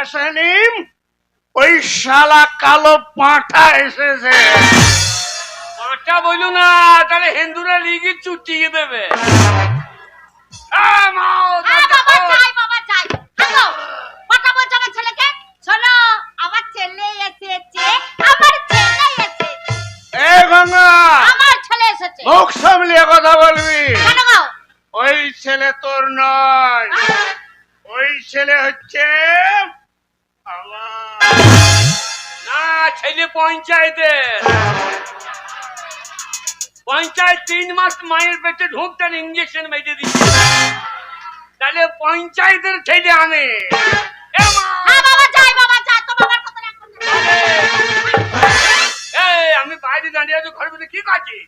আসেনি ওই শালা কালো পাঁঠা এসেছে। পাঁচটা বইল না তাহলে হিন্দুরা লিগি চুটিয়ে দেবে। মুখ সামলিয়ে কথা বলবি। ওই ছেলে তোর নয়। ওই ছেলে হচ্ছে ছেলে পঞ্চায়েতের পঞ্চায়েত তিন মাস মায়ের পেটে ঢুকতেন ইঞ্জেকশন মেরে দিচ্ছে তাহলে পঞ্চায়েতের ছেলে আমি! হ্যাঁ আমি বাইরে দাঁড়িয়ে আছি ঘরের মধ্যে কি করছিস?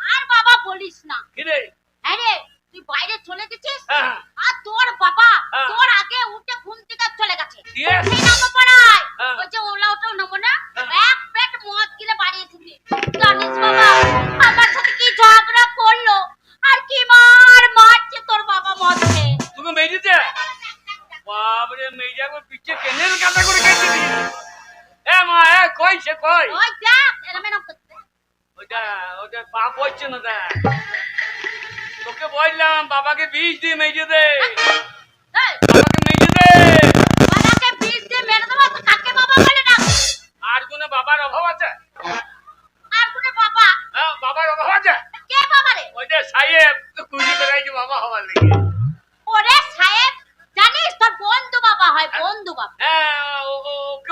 আর বাবা বলিস না। কি রে? হ্যাঁ রে তুই বাইরে বাবরে মেয়ে একবার পিঠে কেনের কাটা করে কেটে দিই এ মা এ কই সে কই? ওই দেখ এরম এরম করছে ওটা ওটা পাপ হচ্ছে না দেখ। তোকে বললাম বাবাকে বিষ দিয়ে মেজে দে। বাবাকে মেজে দে। বাবাকে বিষ দিয়ে মেরে দেবো তো কাকে বাবা বলে না আর কোনো বাবার অভাব আছে? আর কোনো বাবা? হ্যাঁ বাবার অভাব আছে? কে বাবা রে? ওইটা সাহেব তো কুড়ি বেড়াইছে বাবা হওয়ার লেগে ওরে সাহেব জানিস তোর বন্ধু বাবা হয় বন্ধু বাবা হ্যাঁ ও- ও- ওকে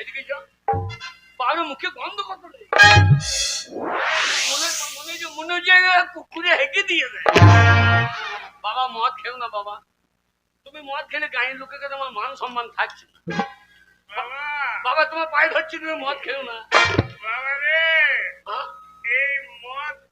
এদিকে যাও। বাবার মুখে গন্ধ কত মনে যে হচ্ছে কুকুরে হেঁকে দিয়ে দেয় বাবা মদ খেও না বাবা তুমি মদ খেলে গায়ের লোকের আমার মান সম্মান থাকছে না। বাবা বাবা তোমার পায়ে ধরছি তুমি মদ খেও না বাবা রে হ্যাঁ?